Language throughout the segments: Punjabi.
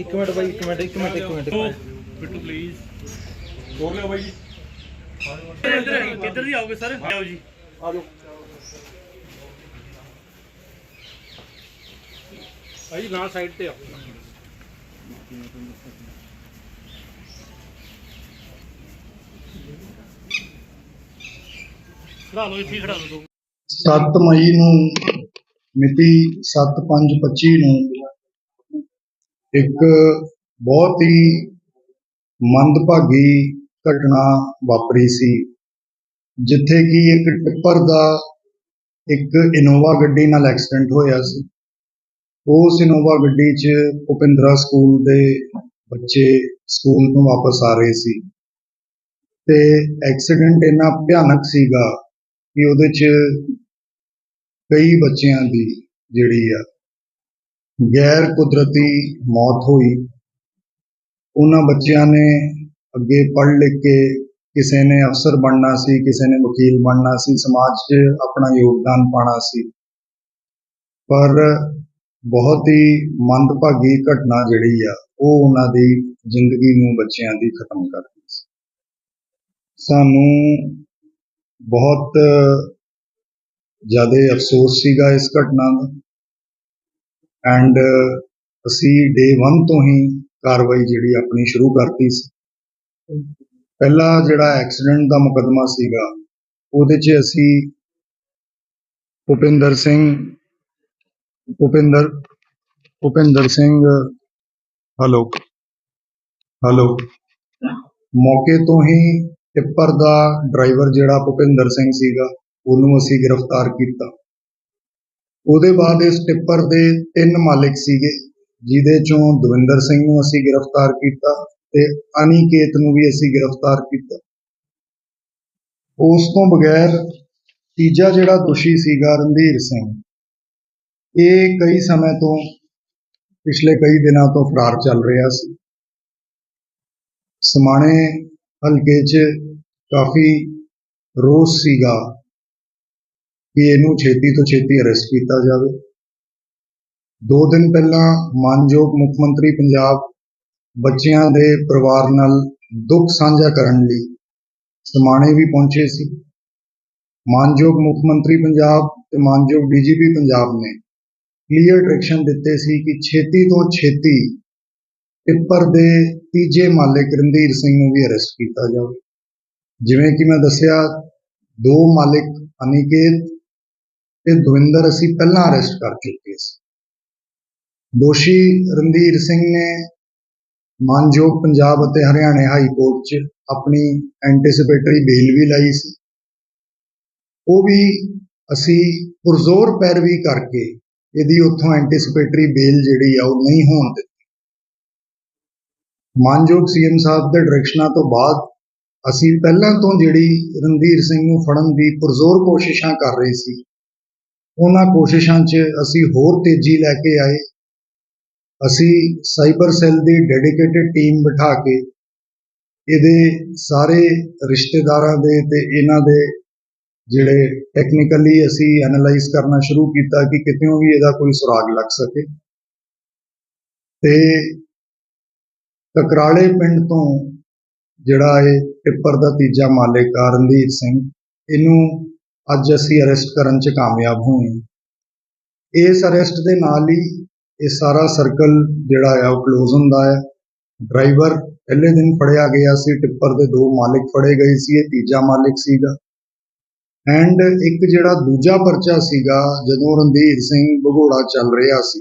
ਇੱਕ ਮਿੰਟ ਬਾਈ ਇੱਕ ਮਿੰਟ ਇੱਕ ਮਿੰਟ ਇੱਕ ਮਿੰਟ ਬਿੱਟੂ ਪਲੀਜ਼ ਹੋਰ ਲਿਓ ਬਾਈ ਜੀ। ਇੱਧਰ ਕਿੱਧਰ ਦੀ ਆਓਗੇ ਸਰ? ਆਓ ਜੀ। ਆ ਜਾਓ। ਭਾਈ ਨਾਲ ਸਾਈਡ ਤੇ ਆਓ। ਖੜਾ ਲਓ ਇੱਥੇ ਹੀ ਖੜਾ ਲਓ। 7 ਮਈ ਨੂੰ ਮਿਤੀ 7/5/25 ਨੂੰ ਇੱਕ ਬਹੁਤ ਹੀ ਮੰਦਭਾਗੀ ਘਟਨਾ ਵਾਪਰੀ ਸੀ, ਜਿੱਥੇ ਕਿ ਇੱਕ ਟਿੱਪਰ ਦਾ ਇੱਕ ਇਨੋਵਾ ਗੱਡੀ ਨਾਲ ਐਕਸੀਡੈਂਟ ਹੋਇਆ ਸੀ। ਉਸ ਇਨੋਵਾ ਗੱਡੀ 'ਚ ਭੁਪਿੰਦਰਾ ਸਕੂਲ ਦੇ ਬੱਚੇ ਸਕੂਲ ਤੋਂ ਵਾਪਸ ਆ ਰਹੇ ਸੀ ਤੇ ਐਕਸੀਡੈਂਟ ਇੰਨਾ ਭਿਆਨਕ ਸੀਗਾ ਕਿ ਉਹਦੇ 'ਚ ਕਈ ਬੱਚਿਆਂ ਦੀ ਜਿਹੜੀ ਆ ਗੈਰ ਕੁਦਰਤੀ ਮੌਤ ਹੋਈ। ਉਹਨਾਂ ਬੱਚਿਆਂ ਨੇ ਅੱਗੇ ਪੜ੍ਹ ਲਿਖ ਕੇ ਕਿਸੇ ਨੇ ਅਫਸਰ ਬਣਨਾ ਸੀ, ਕਿਸੇ ਨੇ ਵਕੀਲ ਬਣਨਾ ਸੀ, ਸਮਾਜ 'ਚ ਆਪਣਾ ਯੋਗਦਾਨ ਪਾਉਣਾ ਸੀ। ਪਰ ਬਹੁਤ ਹੀ ਮੰਦਭਾਗੀ ਘਟਨਾ ਜਿਹੜੀ ਆ, ਉਹ ਉਹਨਾਂ ਦੀ ਜ਼ਿੰਦਗੀ ਨੂੰ ਬੱਚਿਆਂ ਦੀ ਖਤਮ ਕਰ ਦਿੱਤੀ ਸੀ। ਸਾਨੂੰ ਬਹੁਤ ਜ਼ਿਆਦਾ ਅਫਸੋਸ ਸੀਗਾ ਇਸ ਘਟਨਾ ਦਾ। ਐਂਡ uh, ਅਸੀਂ ਡੇ 1 ਤੋਂ ਹੀ ਕਾਰਵਾਈ ਜਿਹੜੀ ਆਪਣੀ ਸ਼ੁਰੂ ਕਰਤੀ ਸੀ। ਪਹਿਲਾ ਜਿਹੜਾ ਐਕਸੀਡੈਂਟ ਦਾ ਮੁਕੱਦਮਾ ਸੀਗਾ, ਉਹਦੇ 'ਚ ਅਸੀਂ ਭੁਪਿੰਦਰ ਸਿੰਘ, ਭੁਪਿੰਦਰ ਭੁਪਿੰਦਰ ਸਿੰਘ ਹਲੋ ਹਲੋ ਮੌਕੇ ਤੋਂ ਹੀ ਟਿੱਪਰ ਦਾ ਡਰਾਈਵਰ ਜਿਹੜਾ ਭੁਪਿੰਦਰ ਸਿੰਘ ਸੀਗਾ, ਉਹਨੂੰ ਅਸੀਂ ਗ੍ਰਿਫਤਾਰ ਕੀਤਾ। ਉਹਦੇ ਬਾਅਦ ਇਸ ਟਿੱਪਰ ਦੇ ਤਿੰਨ ਮਾਲਕ ਸੀਗੇ, ਜਿਹਦੇ ਚੋਂ ਦਵਿੰਦਰ ਸਿੰਘ ਨੂੰ ਅਸੀਂ ਗ੍ਰਿਫਤਾਰ ਕੀਤਾ ਤੇ ਅਨੀਕੇਤ ਨੂੰ ਵੀ ਅਸੀਂ ਗ੍ਰਿਫਤਾਰ ਕੀਤਾ। ਉਸ ਤੋਂ ਬਗੈਰ ਤੀਜਾ ਜਿਹੜਾ ਦੋਸ਼ੀ ਸੀਗਾ ਰਣਧੀਰ ਸਿੰਘ, ਇਹ ਕਈ ਸਮੇਂ ਤੋਂ ਪਿਛਲੇ ਕਈ ਦਿਨਾਂ ਤੋਂ ਫਰਾਰ ਚੱਲ ਰਿਹਾ ਸੀ। ਸਮਾਣੇ ਹਲਕੇ 'ਚ ਕਾਫੀ ਰੋਸ ਸੀਗਾ ਕਿ ਇਹਨੂੰ ਛੇਤੀ ਤੋਂ ਛੇਤੀ ਅਰੈਸਟ ਕੀਤਾ ਜਾਵੇ। ਦੋ ਦਿਨ ਪਹਿਲਾਂ ਮਾਨਯੋਗ ਮੁੱਖ ਮੰਤਰੀ ਪੰਜਾਬ ਬੱਚਿਆਂ ਦੇ ਪਰਿਵਾਰ ਨਾਲ ਦੁੱਖ ਸਾਂਝਾ ਕਰਨ ਲਈ ਸਮਾਣੇ ਵੀ ਪਹੁੰਚੇ ਸੀ। ਮਾਨਯੋਗ ਮੁੱਖ ਮੰਤਰੀ ਪੰਜਾਬ ਤੇ ਮਾਨਯੋਗ ਡੀਜੀਪੀ ਪੰਜਾਬ ਨੇ ਕਲੀਅਰ ਡਾਇਰੈਕਸ਼ਨ ਦਿੱਤੇ ਸੀ ਕਿ ਛੇਤੀ ਤੋਂ ਛੇਤੀ ਟਿੱਪਰ ਦੇ ਤੀਜੇ ਮਾਲਕ ਰਣਧੀਰ ਸਿੰਘ ਨੂੰ ਵੀ ਅਰੈਸਟ ਕੀਤਾ ਜਾਵੇ। ਜਿਵੇਂ ਕਿ ਮੈਂ ਦੱਸਿਆ, ਦੋ ਮਾਲਕ ਅਨਿਕੇਤ ਤੇ ਦਵਿੰਦਰ ਅਸੀਂ ਪਹਿਲਾਂ ਅਰੈਸਟ ਕਰ ਚੁੱਕੇ ਸੀ। ਦੋਸ਼ੀ ਰਣਧੀਰ ਸਿੰਘ ਨੇ ਮਾਨਯੋਗ ਪੰਜਾਬ ਅਤੇ ਹਰਿਆਣਾ ਹਾਈ ਕੋਰਟ 'ਚ ਆਪਣੀ ਐਂਟੀਸਪੇਟਰੀ ਬੇਲ ਵੀ ਲਾਈ ਸੀ। ਉਹ ਵੀ ਅਸੀਂ ਪੁਰਜ਼ੋਰ ਪੈਰਵੀ ਕਰਕੇ ਇਹਦੀ ਉੱਥੋਂ ਐਂਟੀਸਪੇਟਰੀ ਬੇਲ ਜਿਹੜੀ ਆ ਉਹ ਨਹੀਂ ਹੋਣ ਦਿੱਤੀ। ਮਾਨਯੋਗ ਸੀਐਮ ਸਾਹਿਬ ਦੇ ਡਾਇਰੈਕਸ਼ਨਾਂ ਤੋਂ ਬਾਅਦ ਅਸੀਂ ਪਹਿਲਾਂ ਤੋਂ ਜਿਹੜੀ ਰਣਧੀਰ ਸਿੰਘ ਨੂੰ ਫੜਨ ਦੀ ਪੁਰਜ਼ੋਰ ਕੋਸ਼ਿਸ਼ਾਂ ਕਰ ਰਹੇ ਸੀ ਉਹਨਾਂ ਕੋਸ਼ਿਸ਼ਾਂ 'ਚ ਅਸੀਂ ਹੋਰ ਤੇਜ਼ੀ ਲੈ ਕੇ ਆਏ। ਅਸੀਂ ਸਾਈਬਰ ਸੈੱਲ ਦੀ ਡੈਡੀਕੇਟਿਡ ਟੀਮ ਬਿਠਾ ਕੇ ਇਹਦੇ ਸਾਰੇ ਰਿਸ਼ਤੇਦਾਰਾਂ ਦੇ ਤੇ ਇਹਨਾਂ ਦੇ ਜਿਹੜੇ ਟੈਕਨੀਕਲੀ ਅਸੀਂ ਐਨਾਲਾਈਜ਼ ਕਰਨਾ ਸ਼ੁਰੂ ਕੀਤਾ ਕਿ ਕਿਤੇੋਂ ਵੀ ਇਹਦਾ ਕੋਈ ਸੁਰਾਗ ਲੱਗ ਸਕੇ। ਤੇ ਕਕਰਾਲੇ ਪਿੰਡ ਤੋਂ ਜਿਹੜਾ ਇਹ ਟਿੱਪਰ ਦਾ ਤੀਜਾ ਮਾਲਕ ਆ ਰਣਧੀਰ ਸਿੰਘ, ਇਹਨੂੰ ਅੱਜ ਅਸੀਂ ਅਰੈਸਟ ਕਰਨ 'ਚ ਕਾਮਯਾਬ ਹੋਏ ਇਸ ਅਰੈਸਟ ਦੇ ਨਾਲ ਹੀ ਇਹ ਸਾਰਾ ਸਰਕਲ ਜਿਹੜਾ ਆ ਉਹ ਕਲੋਜ਼ ਹੁੰਦਾ ਹੈ ਡਰਾਈਵਰ ਪਹਿਲੇ ਦਿਨ ਫੜਿਆ ਗਿਆ ਸੀ, ਟਿੱਪਰ ਦੇ ਦੋ ਮਾਲਕ ਫੜੇ ਗਏ ਸੀ, ਇਹ ਤੀਜਾ ਮਾਲਕ ਸੀਗਾ। ਐਂਡ ਇੱਕ ਜਿਹੜਾ ਦੂਜਾ ਪਰਚਾ ਸੀਗਾ, ਜਦੋਂ ਰਣਧੀਰ ਸਿੰਘ ਭਗੋੜਾ ਚੱਲ ਰਿਹਾ ਸੀ।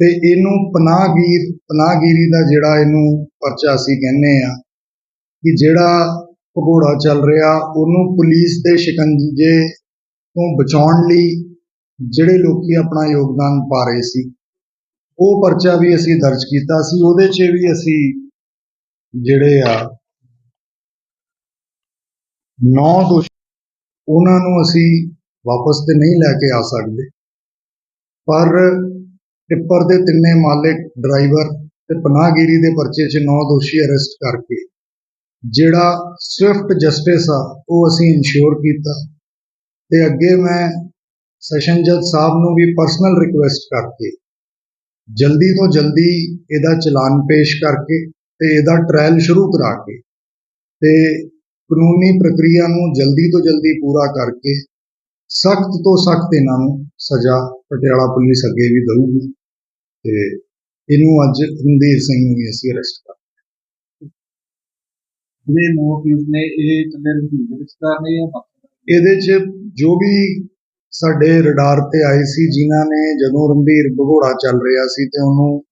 ਤੇ ਇਹਨੂੰ ਪਨਾਹਗੀਰ, ਪਨਾਹਗੀਰੀ ਦਾ ਜਿਹੜਾ ਇਹਨੂੰ ਪਰਚਾ ਅਸੀਂ ਕਹਿੰਦੇ ਆ ਕਿ ਜਿਹੜਾ ਭਗੌੜਾ ਚੱਲ ਰਿਹਾ, ਉਹਨੂੰ ਪੁਲਿਸ ਦੇ ਸ਼ਿਕੰਜੇ ਤੋਂ ਬਚਾਉਣ ਲਈ ਜਿਹੜੇ ਲੋਕੀ ਆਪਣਾ ਯੋਗਦਾਨ ਪਾ ਰਹੇ ਸੀ, ਉਹ ਪਰਚਾ ਵੀ ਅਸੀਂ ਦਰਜ ਕੀਤਾ ਸੀ, ਉਹਦੇ 'ਚ ਵੀ ਅਸੀਂ ਜਿਹੜੇ ਆ ਨੌ ਦੋਸ਼ੀ, ਉਹਨਾਂ ਨੂੰ ਅਸੀਂ ਵਾਪਸ ਤੇ ਨਹੀਂ ਲੈ ਕੇ ਆ ਸਕਦੇ। ਪਰ ਟਿੱਪਰ ਦੇ ਤਿੰਨੇ ਮਾਲਕ ਡਰਾਈਵਰ ਤੇ ਪਨਾਹਗੀਰੀ ਦੇ ਪਰਚੇ 'ਚ ਨੌ ਦੋਸ਼ੀ ਅਰੈਸਟ ਕਰਕੇ ਜਿਹੜਾ ਸਵਿਫਟ ਜਸਟਿਸ ਆ, ਉਹ ਅਸੀਂ ਇਨਸ਼ੋਰ ਕੀਤਾ। ਤੇ ਅੱਗੇ ਮੈਂ ਸੈਸ਼ਨ ਜੱਜ ਸਾਹਿਬ ਨੂੰ ਵੀ ਪਰਸਨਲ ਰਿਕੁਐਸਟ ਕਰਕੇ, ਜਲਦੀ ਤੋਂ ਜਲਦੀ ਇਹਦਾ ਚਲਾਨ ਪੇਸ਼ ਕਰਕੇ ਤੇ ਇਹਦਾ ਟ੍ਰਾਇਲ ਸ਼ੁਰੂ ਕਰਾ ਕੇ ਤੇ ਕਾਨੂੰਨੀ ਪ੍ਰਕਿਰਿਆ ਨੂੰ ਜਲਦੀ ਤੋਂ ਜਲਦੀ ਪੂਰਾ ਕਰਕੇ ਸਖਤ ਤੋਂ ਸਖਤ ਇਹਨਾਂ ਨੂੰ ਸਜ਼ਾ ਪਟਿਆਲਾ ਪੁਲਿਸ ਅੱਗੇ ਵੀ ਦੇਊਗੀ। ਤੇ ਇਹਨੂੰ ਅੱਜ ਰਣਧੀਰ ਸਿੰਘ ਨੂੰ ਵੀ ਅਸੀਂ ਅਰੈਸਟ ਕਰ ਜਿਹੜੇ ਅਕਿਊਜ਼ ਨੇ ਇਹ ਕੱਲੇ ਰਣਜੀਤ ਦੇ ਰਿਸ਼ਤੇਦਾਰ ਨੇ ਜਾਂ ਬਾਕੀ ਇਹਦੇ 'ਚ ਜੋ ਵੀ ਸਾਡੇ ਰਡਾਰ ਤੇ ਆਏ ਸੀ ਜਿਨ੍ਹਾਂ ਨੇ ਜਦੋਂ ਰਣਧੀਰ ਭਗੌੜਾ ਚੱਲ ਰਿਹਾ ਸੀ ਤੇ ਉਹਨੂੰ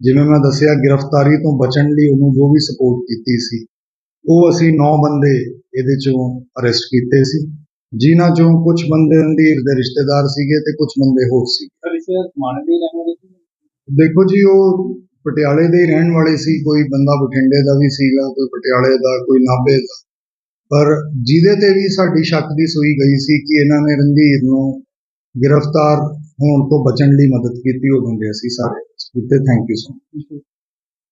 ਜਿਵੇਂ ਮੈਂ ਦੱਸਿਆ ਗ੍ਰਿਫਤਾਰੀ ਤੋਂ ਬਚਣ ਲਈ ਉਹਨੂੰ ਜੋ ਵੀ ਸਪੋਰਟ ਕੀਤੀ ਸੀ ਉਹ ਅਸੀਂ 9 ਬੰਦੇ ਇਹਦੇ ਚੋਂ ਅਰੈਸਟ ਕੀਤੇ ਸੀ। ਜਿਨ੍ਹਾਂ ਚੋਂ ਕੁਝ ਬੰਦੇ ਰਣਧੀਰ ਦੇ ਰਿਸ਼ਤੇਦਾਰ ਸੀਗੇ ਤੇ ਕੁਝ ਬੰਦੇ ਹੋਰ ਸੀ? ਦੇਖੋ ਜੀ ਉਹ ਪਟਿਆਲੇ ਦੇ ਰਹਿਣ ਵਾਲੇ ਸੀ, ਕੋਈ ਬੰਦਾ ਬਠਿੰਡੇ ਦਾ ਵੀ ਸੀਗਾ ਕੋਈ ਪਟਿਆਲੇ ਦਾ, ਕੋਈ ਨਾਭੇ ਦਾ। ਪਰ ਜਿਹਦੇ ਤੇ ਵੀ ਸਾਡੀ ਸ਼ੱਕ ਦੀ ਸੂਈ ਗਈ ਸੀ ਕਿ ਇਹਨਾਂ ਨੇ ਰਣਧੀਰ ਨੂੰ ਗ੍ਰਿਫਤਾਰ ਹੋਣ ਤੋਂ ਬਚਣ ਲਈ ਮਦਦ ਕੀਤੀ, ਉਹ ਬੰਦੇ ਅਸੀਂ ਸਾਰੇ। ਕੀਤੇ ਥੈਂਕ ਯੂ ਸੋ ਮਚ